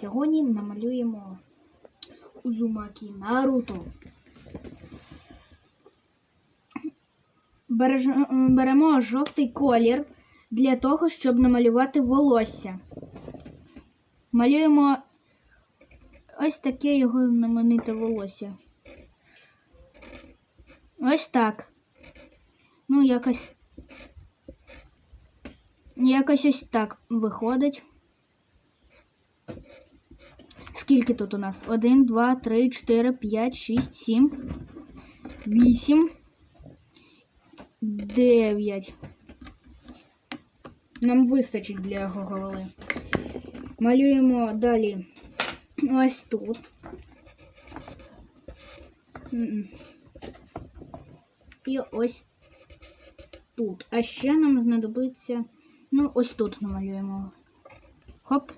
Сьогодні намалюємо Узумакі Наруто. Береж- Беремо жовтий колір для того, щоб намалювати волосся. Малюємо ось таке його знамените волосся. Ось так. Ну, якось. Якось ось так виходить. Скільки тут у нас? 1, 2, 3, 4, 5, 6, 7, 8, 9. Нам вистачить для його голови. Малюємо далі ось тут. І ось тут. А ще нам знадобиться. Ну, ось тут намалюємо. Хоп.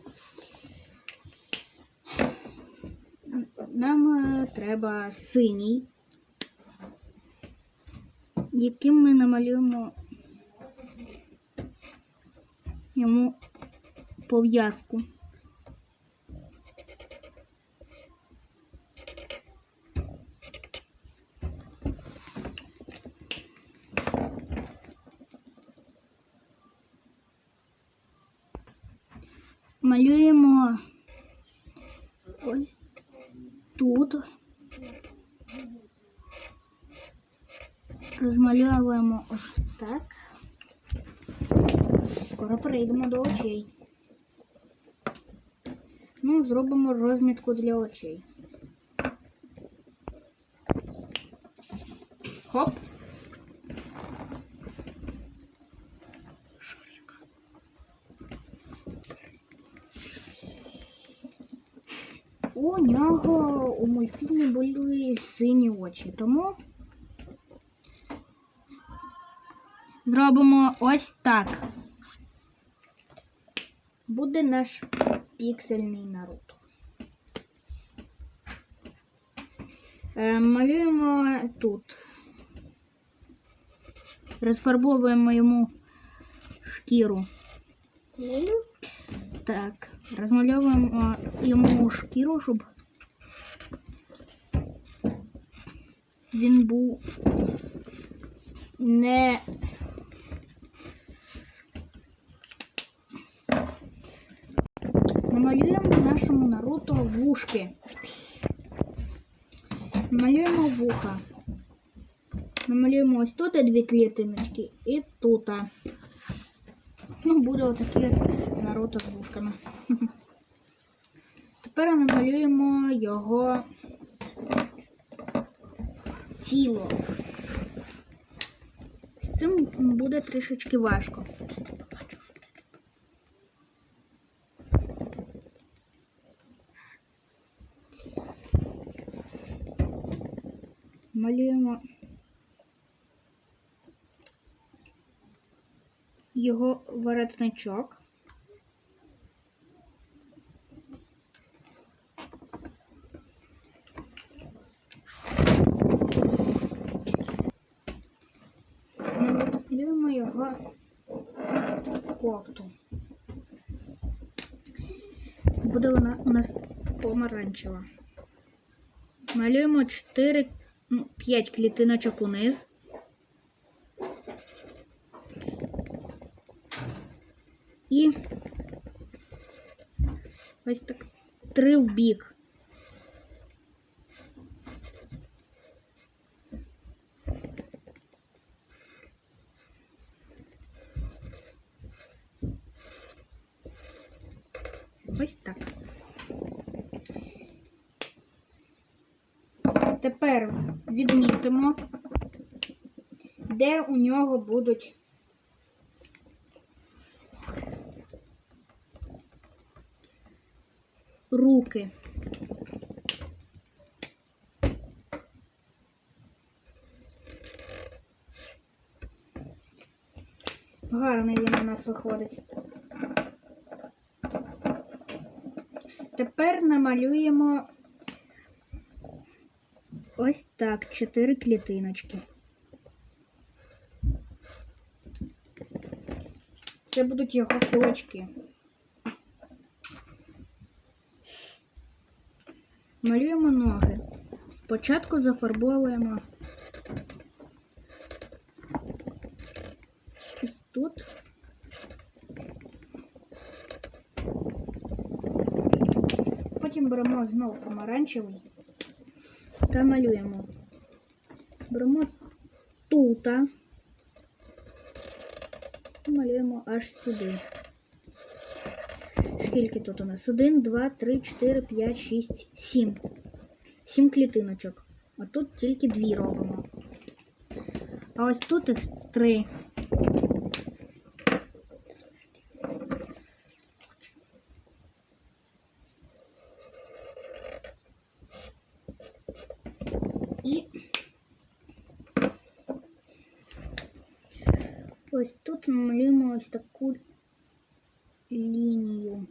Нам е, треба синій, яким ми намалюємо йому пов'язку. Малюємо ось тут. Розмальовуємо ось так. Скоро перейдемо до очей. Ну, зробимо розмітку для очей. Хоп. У нього у мультфільмі були сині очі, тому зробимо ось так. Буде наш піксельний Наруто. Е, малюємо тут. Розфарбовуємо йому шкіру. Так, розмальовуємо йому шкіру, щоб він був не намалюємо нашому Наруто вушки. Малюємо вуха. Намалюємо ось тут дві клітиночки і тут. Ну, буде отакі Наруто з вушками. Тепер намалюємо його тіло. З цим буде трішечки важко. Малюємо його воротничок. Намалюємо його кофту. Буде вона у нас помаранчева. Малюємо 4, 5 клітиночок униз. І ось так три в бік. Ось так. Тепер відмітимо, де у нього будуть руки. Гарний він у нас виходить. Тепер намалюємо ось так, чотири клітиночки. Це будуть його кулачки. Малюємо ноги. Спочатку зафарбовуємо ось тут. Потім беремо знову помаранчевий та малюємо. Беремо тута. І малюємо аж сюди. Скільки тут у нас? 1, 2, 3, 4, 5, 6, 7. 7 клітиночок. А тут тільки дві робимо. А ось тут їх три. І ось тут малюємо ось таку лінію,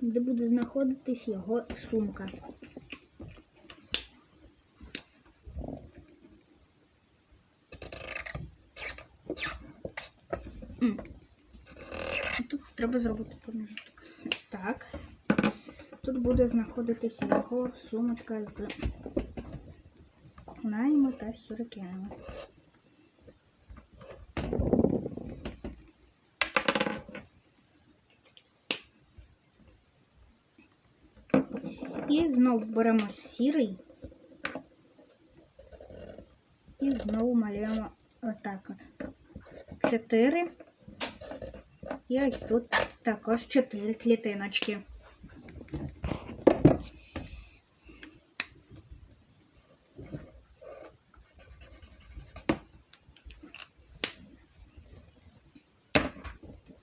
де буде знаходитись його сумка. Тут треба зробити проміжок. Так. Тут буде знаходитися його сумочка з найми та сюрикенами. І знову беремо сірий. І знову малюємо отак от. Чотири. І ось тут також чотири клітиночки.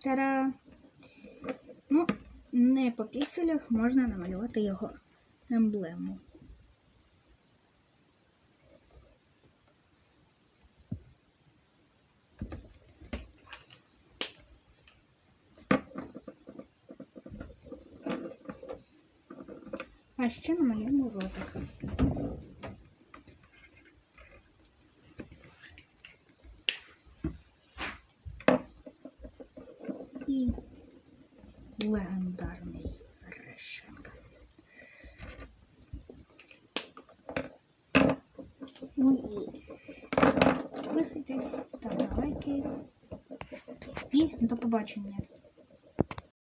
Та-да! Ну, не по пікселях можна намалювати його емблему. А ще намалюємо ротик. І легендарний решек. Ну і підписуйтесь, ставте лайки. І до побачення.